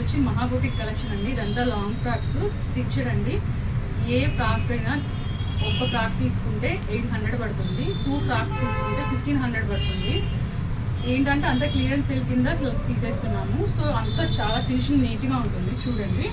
వచ్చి మహాబూటిక్ కలెక్షన్ అండి. ఇదంతా లాంగ్ ఫ్రాక్స్ స్టిచ్డ్ అండి. ఏ ఫ్రాక్ అయినా ఒక్క ఫ్రాక్ తీసుకుంటే ఎయిట్ హండ్రెడ్ పడుతుంది. టూ ఫ్రాక్స్ తీసుకుంటే ఫిఫ్టీన్ హండ్రెడ్ పడుతుంది. ఏంటంటే అంత క్లియరెన్స్ సేల్ కింద తీసేస్తున్నాము. సో అంతా చాలా ఫినిషింగ్ నీట్గా ఉంటుంది. చూడండి.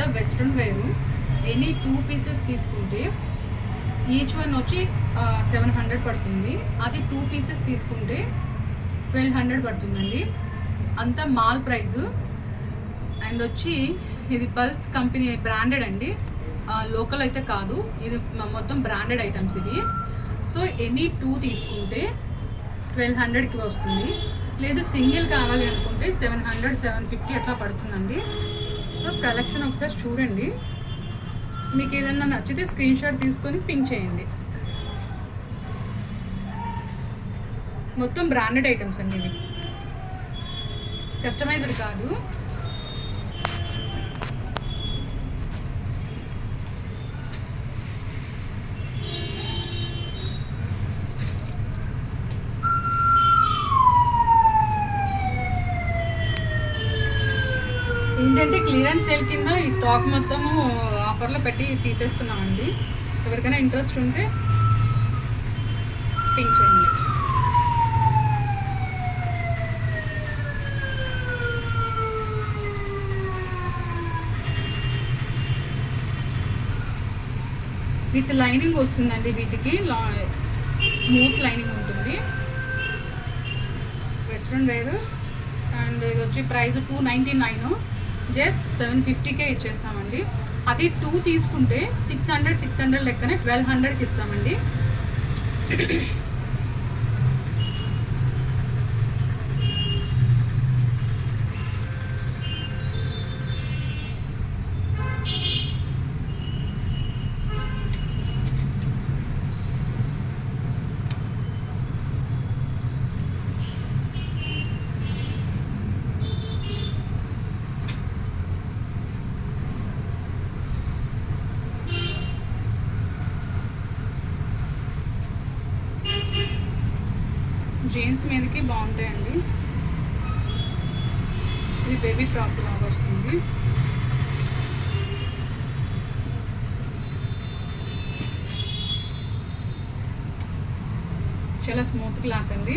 అంతా వెస్ట్రన్ వేరు. ఎనీ టూ పీసెస్ తీసుకుంటే ఈచ్ వన్ వచ్చి సెవెన్ హండ్రెడ్ పడుతుంది. అది టూ పీసెస్ తీసుకుంటే ట్వెల్వ్ హండ్రెడ్ పడుతుందండి. అంతా మాల్ ప్రైజు అండ్ వచ్చి ఇది పల్స్ కంపెనీ బ్రాండెడ్ అండి. లోకల్ అయితే కాదు. ఇది మొత్తం బ్రాండెడ్ ఐటమ్స్ ఇవి. సో ఎనీ టూ తీసుకుంటే ట్వెల్వ్ హండ్రెడ్కి వస్తుంది. లేదు సింగిల్ కావాలి అనుకుంటే సెవెన్ హండ్రెడ్ సెవెన్ ఫిఫ్టీ అట్లా పడుతుందండి. సో కలెక్షన్ ఒకసారి చూడండి. మీకు ఏదన్నా నచ్చితే స్క్రీన్ షాట్ తీసుకొని పింక్ చేయండి. మొత్తం బ్రాండెడ్ ఐటమ్స్ అండి ఇవి. కస్టమైజ్డ్ కాదు. ఏంటంటే క్లియరెన్స్ సేల్ కింద ఈ స్టాక్ మొత్తము ఆఫర్లో పెట్టి తీసేస్తున్నామండి. ఎవరికైనా ఇంట్రెస్ట్ ఉంటే పింక్ చేయండి. విత్ లైనింగ్ వస్తుందండి వీటికి. స్మూత్ లైనింగ్ ఉంటుంది. Western wear. అండ్ ఇది వచ్చి price two ninety nine. Just seven fifty K ఇచ్చేస్తామండి. అది టూ తీసుకుంటే సిక్స్ హండ్రెడ్ సిక్స్ హండ్రెడ్ లెక్కనే ట్వెల్వ్ హండ్రెడ్కి ఇస్తామండి జీన్స్ మీదకి బాగుంటాయండి. ఇది బేబీ ఫ్రాక్ లాగా వస్తుంది. చాలా స్మూత్ క్లాత్ అండి.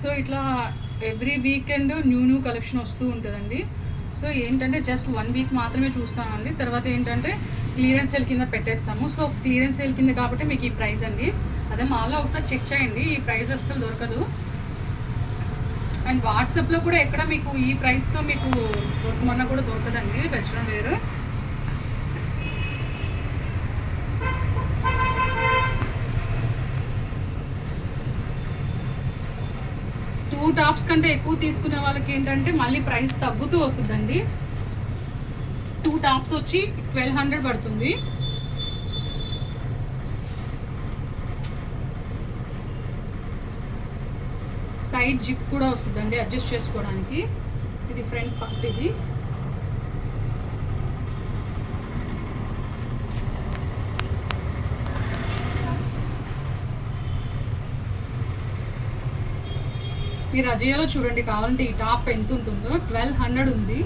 సో ఇట్లా every weekend new new collection వస్తూ ఉంటుందండి. సో ఏంటంటే జస్ట్ వన్ వీక్ మాత్రమే చూస్తామండి తర్వాత ఏంటంటే క్లియరెన్స్ సేల్ కింద పెట్టేస్తాము. సో క్లియరెన్స్ సేల్ కింద కాబట్టి మీకు ఈ ప్రైస్ అండి. అదే మాలో ఒకసారి చెక్ చేయండి. ఈ ప్రైస్ అస్సలు దొరకదు. అండ్ వాట్సాప్లో కూడా ఎక్కడ మీకు ఈ ప్రైస్తో మీకు దొరకమన్నా కూడా దొరకదండి వెస్ట్రన్ వేర్ టూ టాప్స్ కంటే ఎక్కువ తీసుకునే వాళ్ళకి ఏంటంటే మళ్ళీ ప్రైస్ తగ్గుతూ వస్తుందండి. టూ టాప్స్ వచ్చి ట్వెల్వ్ హండ్రెడ్ పడుతుంది. సైడ్ జిప్ కూడా వస్తుందండి అడ్జస్ట్ చేసుకోవడానికి. ఇది ఫ్రంట్ పక్కది మీరు అజయాలో చూడండి కావాలంటే ఈ టాప్ ఎంత ఉంటుందో. ట్వెల్వ్ హండ్రెడ్ ఉంది.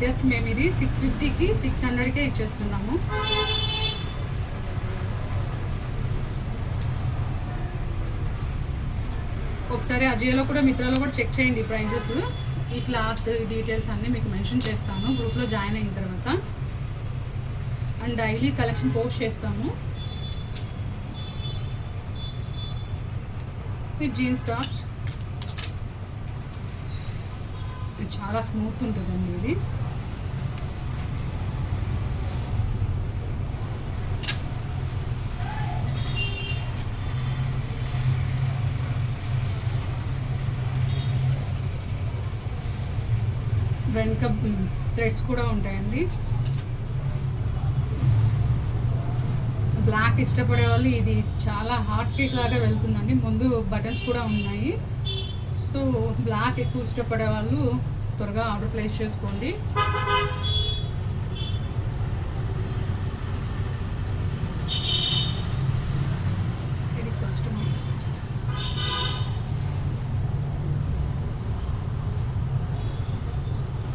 జస్ట్ మేము ఇది సిక్స్ ఫిఫ్టీకి సిక్స్ హండ్రెడ్కే ఇచ్చేస్తున్నాము. ఒకసారి అజయాలో కూడా మిత్రాలో కూడా చెక్ చేయండి ప్రైజెస్. ఈ క్లాత్ డీటెయిల్స్ అన్నీ మీకు మెన్షన్ చేస్తాను. గ్రూప్లో జాయిన్ అయిన తర్వాత. అండ్ డైలీ కలెక్షన్ పోస్ట్ చేస్తాము. విత్ జీన్స్ టాప్స్ ఇది చాలా స్మూత్ ఉంటుందండి ఇది. వెనక థ్రెడ్స్ కూడా ఉంటాయండి. బ్లాక్ ఇష్టపడే వాళ్ళు ఇది చాలా హాట్ కేక్ లాగా వెళ్తుందండి. ముందు బటన్స్ కూడా ఉన్నాయి. సో బ్లాక్ ఎక్కువ ఇష్టపడే వాళ్ళు త్వరగా ఆర్డర్ ప్లేస్ చేసుకోండి. ఇది కస్టమర్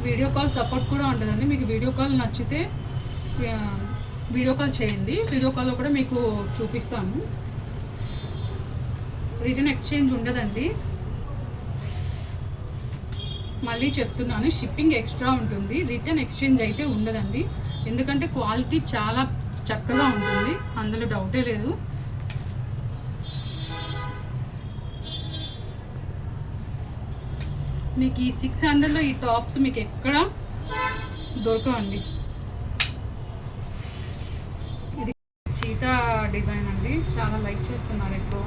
వీడియో కాల్ సపోర్ట్ కూడా ఉంటుందండి మీకు వీడియో కాల్ నచ్చితే వీడియో కాల్ చేయండి. వీడియో కాల్లో కూడా మీకు చూపిస్తాను రిటర్న్ ఎక్స్చేంజ్ ఉండదండి. మళ్ళీ చెప్తున్నాను షిప్పింగ్ ఎక్స్ట్రా ఉంటుంది రిటర్న్ ఎక్స్చేంజ్ అయితే ఉండదండి. ఎందుకంటే క్వాలిటీ చాలా చక్కగా ఉంటుంది అందులో డౌటే లేదు. మీకు ఈ సిక్స్ హండ్రెడ్లో ఈ టాప్స్ మీకు ఎక్కడ దొరకవండి. ఇది చీతా డిజైన్ అండి చాలా లైక్ చేస్తున్నారు ఎక్కువ.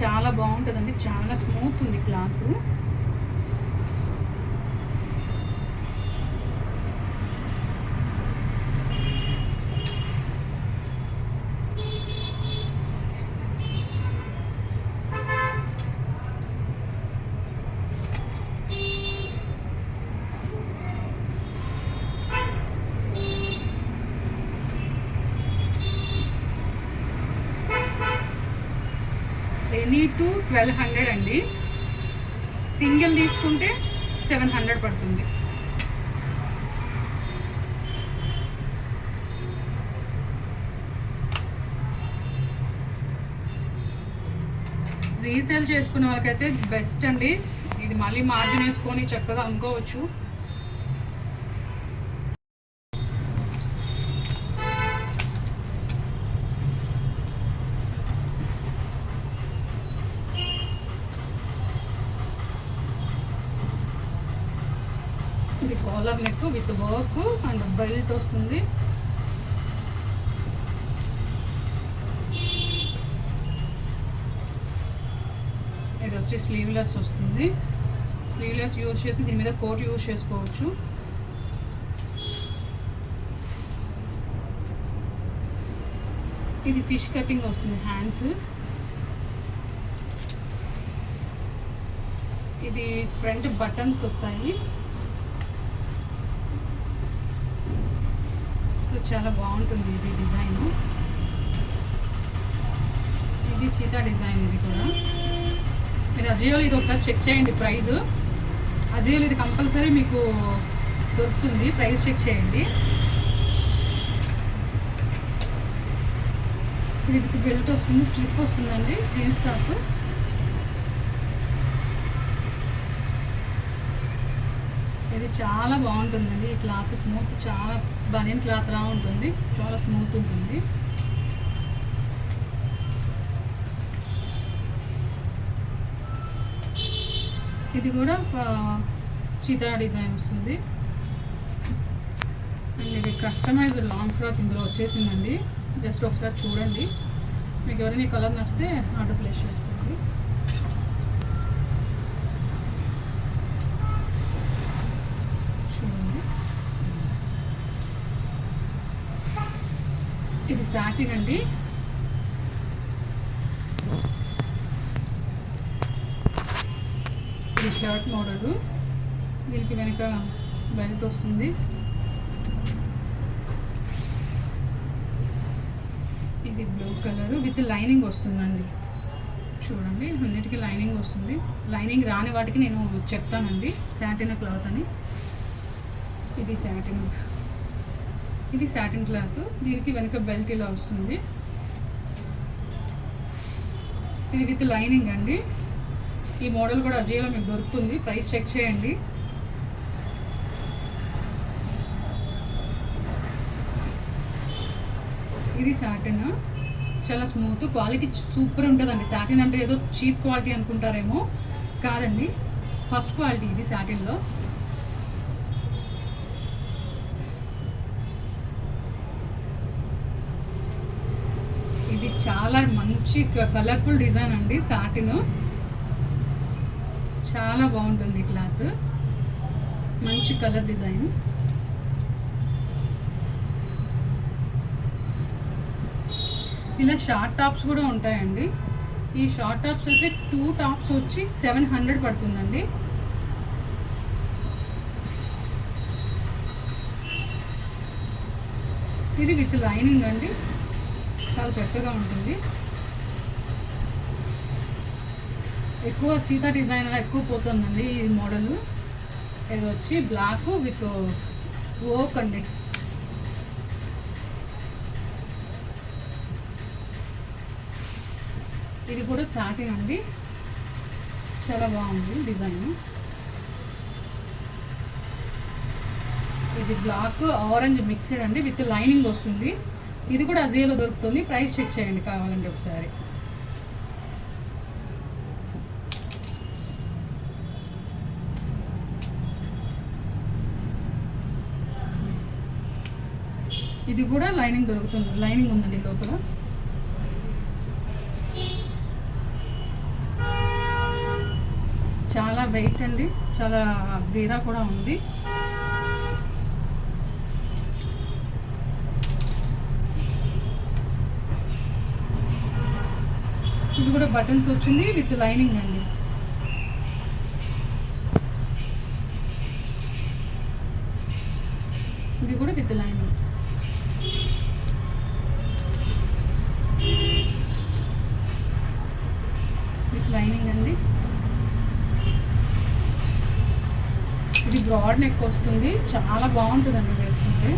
చాలా బాగుంటుందండి. చాలా స్మూత్ ఉంది cloth. Any two twelve hundred అండి. సింగిల్ తీసుకుంటే సెవెన్ హండ్రెడ్ పడుతుంది. రీసేల్ చేసుకునే వాళ్ళకైతే బెస్ట్ అండి. ఇది మళ్ళీ మార్జిన్ వేసుకొని చక్కగా అమ్ముకోవచ్చు ఇది collar neck with work and belt వస్తుంది. ఇది వచ్చి స్లీవ్లెస్ వస్తుంది. స్లీవ్లెస్ యూజ్ చేసి దీని మీద కోట్ యూజ్ చేసుకోవచ్చు. ఇది ఫిష్ కటింగ్ వస్తుంది హ్యాండ్స్ ఇది ఫ్రంట్ బటన్స్ వస్తాయి. చాలా బాగుంటుంది ఇది డిజైన్. ఇది చీతా డిజైన్ ఇది కూడా. మీరు అజియోలో ఇది ఒకసారి చెక్ చేయండి ప్రైస్ అజియోలో ఇది కంపల్సరీ మీకు దొరుకుతుంది. ప్రైస్ చెక్ చేయండి. ఇది విత్ బెల్ట్ వస్తుంది స్ట్రిప్ వస్తుందండి జీన్స్ టాప్. ఇది చాలా బాగుంటుందండి. ఈ క్లాత్ స్మూత్ చాలా బనియన్ క్లాత్ లా ఉంటుంది. చాలా స్మూత్ ఉంటుంది. ఇది కూడా చీతా డిజైన్ వస్తుంది. అండ్ ఇది కస్టమైజ్డ్ లాంగ్ ఫ్రాక్ ఇందులో వచ్చేసిందండి. జస్ట్ ఒకసారి చూడండి. మీకు ఎవరైనా కలర్ నచ్చితే ఆర్డర్ ప్లేస్ చేస్తాను చూడండి ఇది సాటిన్ అండి. ఇది షర్ట్ మోడల్ దీనికి వెనక బెల్ట్ వస్తుంది. ఇది బ్లూ కలర్ విత్ లైనింగ్ వస్తుందండి. చూడండి అన్నిటికీ లైనింగ్ వస్తుంది. లైనింగ్ రాని వాటికి నేను చెప్తానండి శాటిన్ క్లాత్ అని. ఇది శాటిన్ ఇది శాటిన్ క్లాత్ దీనికి వెనక బెల్ట్ ఇలా వస్తుంది. ఇది విత్ లైనింగ్ అండి. ఈ మోడల్ కూడా అజయ్లో మీకు దొరుకుతుంది. ప్రైస్ చెక్ చేయండి. ఇది సాటిన్ చాలా స్మూత్ క్వాలిటీ సూపర్ ఉంటుందండి. సాటిన్ అంటే ఏదో చీప్ క్వాలిటీ అనుకుంటారేమో. కాదండి. ఫస్ట్ క్వాలిటీ ఇది సాటిన్లో ఇది చాలా మంచి కలర్ఫుల్ డిజైన్ అండి సాటిన్ చాలా బాగుంటుంది క్లాత్ మంచి కలర్ డిజైన్ ఇలా షార్ట్ టాప్స్ కూడా ఉంటాయండి. ఈ షార్ట్ టాప్స్ అయితే టూ టాప్స్ వచ్చి సెవెన్ హండ్రెడ్ పడుతుందండి. ఇది విత్ లైనింగ్ అండి. చాలా చక్కగా ఉంటుంది. ఎక్కువ చీత డిజైన్ ఎక్కువ పోతుందండి ఈ మోడల్. ఇది వచ్చి బ్లాక్ విత్ ఓక్ అండి. ఇది కూడా సాటిన్ అండి. చాలా బాగుంది డిజైన్. ఇది బ్లాక్ ఆరెంజ్ మిక్స్డ్ అండి విత్ లైనింగ్ వస్తుంది. ఇది కూడా అజియోలో దొరుకుతుంది. ప్రైస్ చెక్ చేయండి కావాలంటే ఒకసారి. ఇది కూడా లైనింగ్ దొరుకుతుంది. లైనింగ్ ఉందండి లోపల. చాలా వెయిట్ అండి. చాలా గీరా కూడా ఉంది. ఇది కూడా బటన్స్ వచ్చింది విత్ లైనింగ్ అండి. ఇది కూడా విత్ లైనింగ్ విత్ లైనింగ్ అండి. ఇది బ్రాడ్ నెక్ వస్తుంది. చాలా బాగుంటుందండి వేసుకుంటే.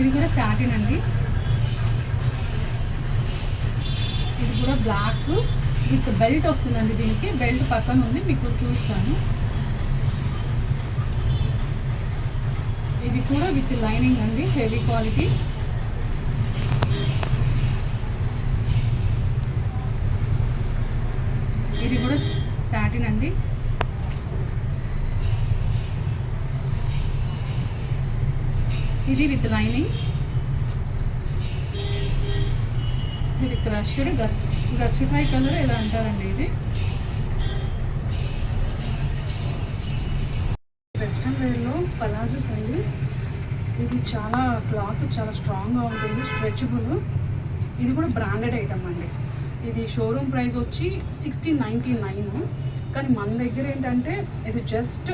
ఇది కూడా సాటిన్ అండి. ఇది కూడా బ్లాక్ విత్ బెల్ట్ వస్తుందండి దీనికి. బెల్ట్ పక్కన ఉంది మీకు చూస్తాను ఇది కూడా విత్ లైనింగ్ అండి హెవీ క్వాలిటీ ఇది కూడా సాటిన్ అండి. ఇది విత్ లైనింగ్ ఇది క్రష్డ్ గచ్చిపాయ కలర్ ఇలా అంటారండి ఇది? వెస్ట్రన్ వేర్లో పలాజోస్ అండి ఇది చాలా క్లాత్ చాలా స్ట్రాంగ్గా ఉంటుంది స్ట్రెచబుల్. ఇది కూడా బ్రాండెడ్ ఐటమ్ అండి. ఇది షోరూమ్ ప్రైస్ వచ్చి సిక్స్టీన్ నైంటీ నైన్ కానీ మన దగ్గర ఏంటంటే ఇది జస్ట్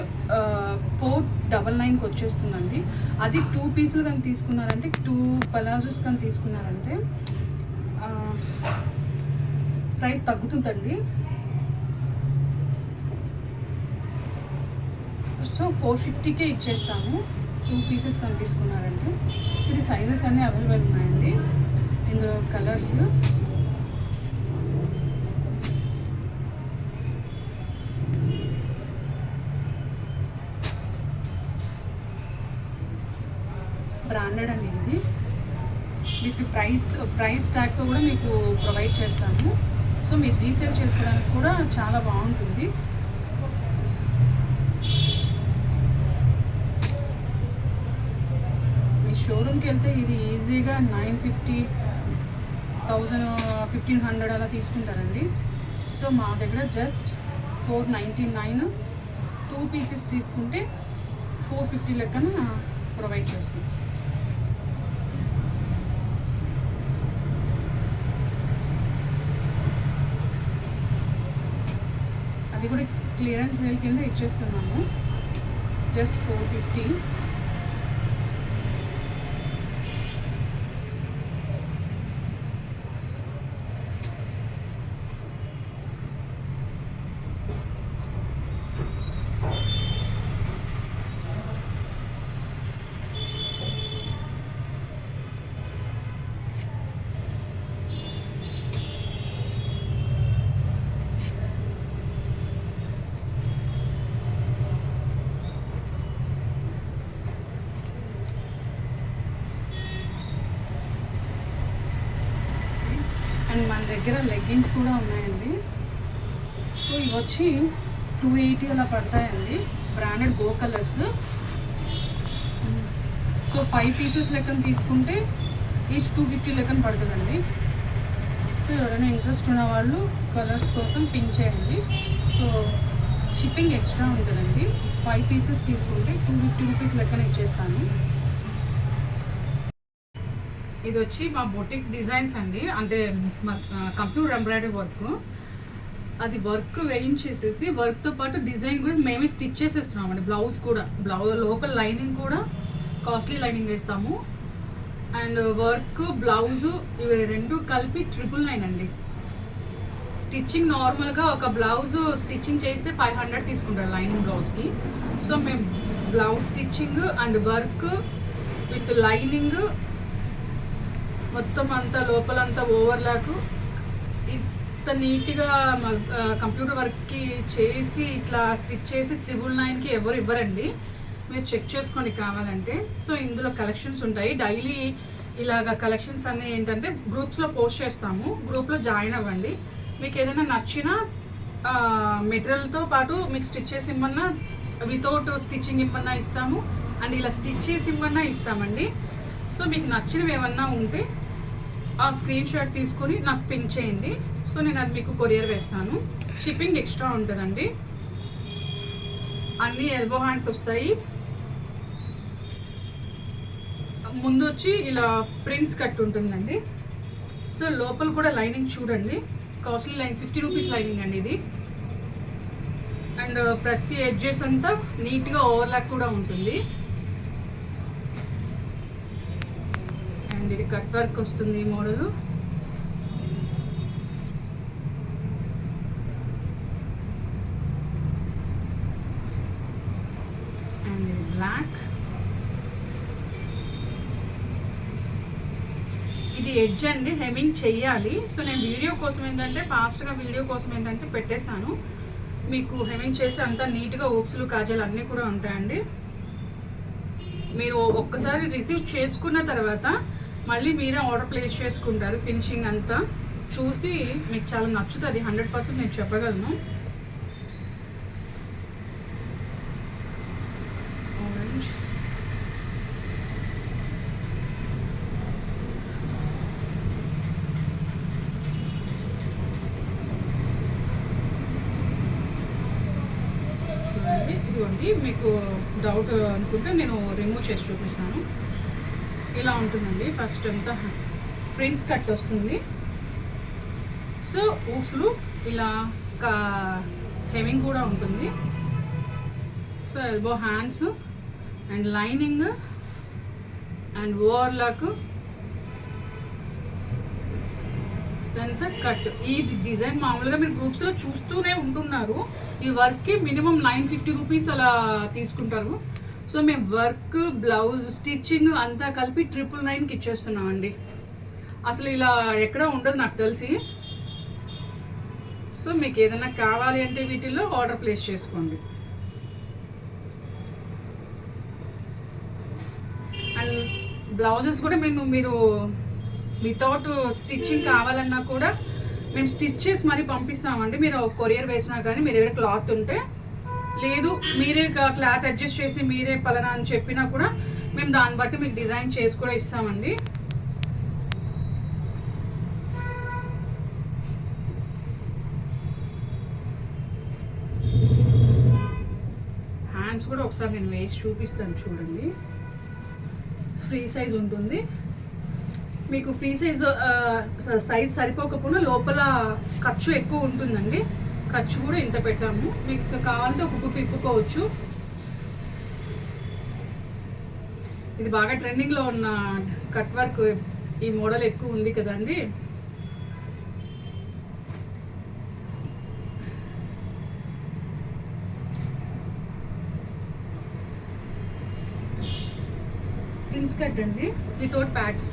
ఫోర్ డబల్ నైన్కి వచ్చేస్తుందండి. అది టూ పీసులు కానీ తీసుకున్నారంటే టూ పలాజోస్ కానీ తీసుకున్నారంటే ప్రైస్ తగ్గుతుందండి. సో ఫోర్ ఫిఫ్టీకే ఇచ్చేస్తాము టూ పీసెస్ కానీ తీసుకున్నారంటే ఇది సైజెస్ అన్నీ అవైలబుల్ ఉన్నాయండి. ఇందులో కలర్స్ బ్రాండెడ్ అండి ఇది విత్ ప్రైస్ ప్రైస్ ట్యాగ్తో కూడా మీకు ప్రొవైడ్ చేస్తాము. సో మీరు రీసేల్ చేసుకోవడానికి కూడా చాలా బాగుంటుంది. మీ షోరూమ్కి వెళ్తే ఇది ఈజీగా nine fifty thousand fifteen hundred అలా తీసుకుంటారండి. సో మా దగ్గర just four ninety nine two pieces తీసుకుంటే ఫోర్ ఫిఫ్టీ లెక్కన ప్రొవైడ్ చేస్తుంది అది కూడా క్లియరెన్స్ సేల్ కింద ఇచ్చేస్తున్నాము. జస్ట్ ఫోర్ ఫిఫ్టీ వాళ్ళ దగ్గర లెగ్గిన్స్ కూడా ఉన్నాయండి. సో ఇవి వచ్చి టూ ఎయిటీ అలా పడతాయండి. Branded go colours so five pieces లెక్కన తీసుకుంటే ఈచ్ టూ ఫిఫ్టీ లెక్కన పడుతుందండి. సో ఎవరైనా ఇంట్రెస్ట్ ఉన్న వాళ్ళు కలర్స్ కోసం పిన్ చేయండి. సో షిప్పింగ్ ఎక్స్ట్రా ఉంటుందండి. ఫైవ్ పీసెస్ తీసుకుంటే టూ ఫిఫ్టీ రూపీస్ లెక్కన ఇచ్చేస్తాను. ఇది వచ్చి మా బొటిక్ డిజైన్స్ అండి. అంటే మా కంప్యూటర్ ఎంబ్రాయిడరీ వర్క్. అది వర్క్ వేయించేసేసి వర్క్తో పాటు డిజైన్ కూడా మేమే స్టిచ్ చేసేస్తున్నాం అండి. బ్లౌజ్ కూడా. బ్లౌజ్ లోపల లైనింగ్ కూడా కాస్ట్లీ లైనింగ్ వేస్తాము. అండ్ వర్క్ బ్లౌజు ఇవి రెండు కలిపి ట్రిపుల్ నైన్ అండి. స్టిచ్చింగ్ నార్మల్గా ఒక బ్లౌజ్ స్టిచ్చింగ్ చేస్తే ఫైవ్ హండ్రెడ్ తీసుకుంటారు లైనింగ్ బ్లౌజ్కి. సో మేము blouse stitching and work with lining మొత్తం అంతా లోపలంతా ఓవర్లాక్. ఇంత నీట్గా కంప్యూటర్ వర్క్కి చేసి ఇట్లా స్టిచ్ చేసి త్రిబుల్ నైన్కి ఎవరు ఇవ్వరండి. మీరు చెక్ చేసుకోండి కావాలంటే. సో ఇందులో కలెక్షన్స్ ఉంటాయి. డైలీ ఇలాగ కలెక్షన్స్ అన్నీ ఏంటంటే గ్రూప్స్లో పోస్ట్ చేస్తాము. గ్రూప్లో జాయిన్ అవ్వండి. మీకు ఏదైనా నచ్చిన మెటీరియల్తో పాటు మీకు స్టిచ్ చేసి ఇమ్మన్నా వితౌట్ స్టిచ్చింగ్ ఇమ్మన్నా ఇస్తాము. అండ్ ఇలా స్టిచ్ చేసి ఇమ్మన్నా ఇస్తామండి. సో మీకు నచ్చినవి ఏమన్నా ఉంటే ఆ స్క్రీన్ షాట్ తీసుకొని నాకు పింక్ చేయండి. సో నేను అది మీకు కొరియర్ వేస్తాను. షిప్పింగ్ ఎక్స్ట్రా ఉంటుందండి. అన్ని ఎల్బో హ్యాండ్స్ వస్తాయి. ముందు వచ్చి ఇలా ప్రింట్స్ కట్ ఉంటుందండి. సో లోపల కూడా లైనింగ్ చూడండి. Costly line fifty rupees lining అండి ఇది. అండ్ uh, ప్రతి ఎడ్జెస్ అంతా నీట్గా ఓవర్లాక్ కూడా ఉంటుంది. ఇది కట్ వర్క్ వస్తుంది ఈ మోడల్. అండ్ ఇది బ్లాక్ ఇది ఎడ్జ్ అండి హెమింగ్ చెయ్యాలి. సో నేను వీడియో కోసం ఏంటంటే ఫాస్ట్గా వీడియో కోసం ఏంటంటే పెట్టేశాను. మీకు హెమింగ్ చేసి అంతా నీట్గా ఊక్సులు కాజాలు అన్నీ కూడా ఉంటాయండి. మీరు ఒక్కసారి రిసీవ్ చేసుకున్న తర్వాత మళ్ళీ మీరే ఆర్డర్ ప్లేస్ చేసుకుంటారు ఫినిషింగ్ అంతా. చూసి మీకు చాలా నచ్చుతుంది హండ్రెడ్ పర్సెంట్ నేను చెప్పగలను. చూడండి ఇదిగోండి మీకు డౌట్ అనుకుంటే నేను రిమూవ్ చేసి చూపిస్తాను. ఇలా ఉంటుందండి. ఫస్ట్ అంతా ప్రింట్స్ కట్ వస్తుంది. సో ఊక్స్లు ఇలా కా హెమింగ్ కూడా ఉంటుంది. So elbow hands and lining and overlock ఇదంతా కట్ ఈ డిజైన్ మామూలుగా మీరు గ్రూప్స్లో చూస్తూనే ఉంటున్నారు. ఈ వర్క్కి మినిమం నైన్ ఫిఫ్టీ రూపీస్ అలా తీసుకుంటారు. సో మేము వర్క్ బ్లౌజ్ స్టిచ్చింగ్ అంతా కలిపి ట్రిపుల్ నైన్కి ఇచ్చేస్తున్నామండి. అసలు ఇలా ఎక్కడ ఉండదు నాకు తెలిసి. సో మీకు ఏదైనా కావాలి అంటే వీటిల్లో ఆర్డర్ ప్లేస్ చేసుకోండి. అండ్ బ్లౌజెస్ కూడా మేము మీరు వితౌట్ స్టిచ్చింగ్ కావాలన్నా కూడా మేము స్టిచ్ చేసి మరీ పంపిస్తామండి. మీరు కొరియర్ వేసినా కానీ మీ దగ్గర క్లాత్ ఉంటే లేదు మీరే క్లాత్ అడ్జస్ట్ చేసి మీరే పలానా అని చెప్పినా కూడా మేము దాన్ని బట్టి మీకు డిజైన్ చేసి కూడా ఇస్తామండి. హ్యాండ్స్ కూడా ఒకసారి నేను వేసి చూపిస్తాను చూడండి. ఫ్రీ సైజ్ ఉంటుంది. మీకు ఫ్రీ సైజ్ సైజ్ సరిపోకపోయినా లోపల ఖర్చు ఎక్కువ ఉంటుందండి. ఖర్చు కూడా ఇంత పెట్టాము. మీకు కావాలంటే ఒక కుట్టు ఇప్పుకోవచ్చు. ఇది బాగా ట్రెండింగ్లో ఉన్న కట్ వర్క్. ఈ మోడల్ ఎక్కువ ఉంది కదండి. ప్రిన్స్ కట్ అండి. Without pads.